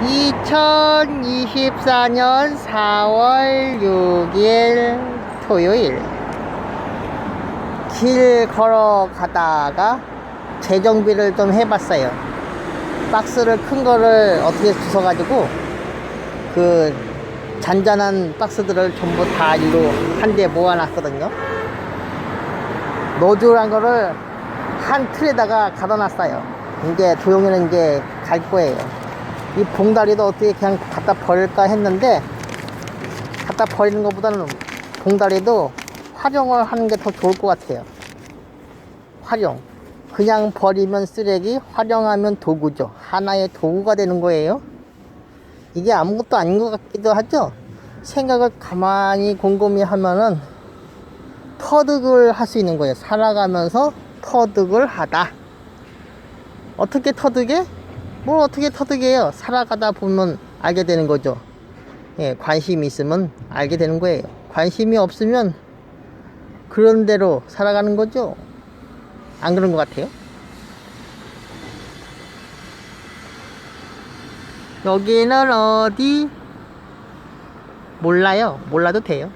2024년 4월 6일 토요일 길 걸어가다가 재정비를 좀 해봤어요. 박스를 큰 거를 어떻게 주워가지고 그 잔잔한 박스들을 전부 다 이로 한 대 모아놨거든요. 노즐한 거를 한 틀에다가 가둬놨어요. 이제 조용히는 이제 갈 거예요. 이 봉다리도 어떻게 그냥 갖다 버릴까 했는데 갖다 버리는 것보다는 봉다리도 활용을 하는 게 더 좋을 것 같아요. 활용. 그냥 버리면 쓰레기, 활용하면 도구죠. 하나의 도구가 되는 거예요. 이게 아무것도 아닌 것 같기도 하죠. 생각을 가만히 곰곰이 하면은 터득을 할 수 있는 거예요. 살아가면서 터득을 하다. 어떻게 터득해? 뭘 어떻게 터득해요? 살아가다 보면 알게 되는 거죠. 예, 관심이 있으면 알게 되는 거예요. 관심이 없으면 그런 대로 살아가는 거죠. 안 그런 것 같아요? 여기는 어디? 몰라요. 몰라도 돼요.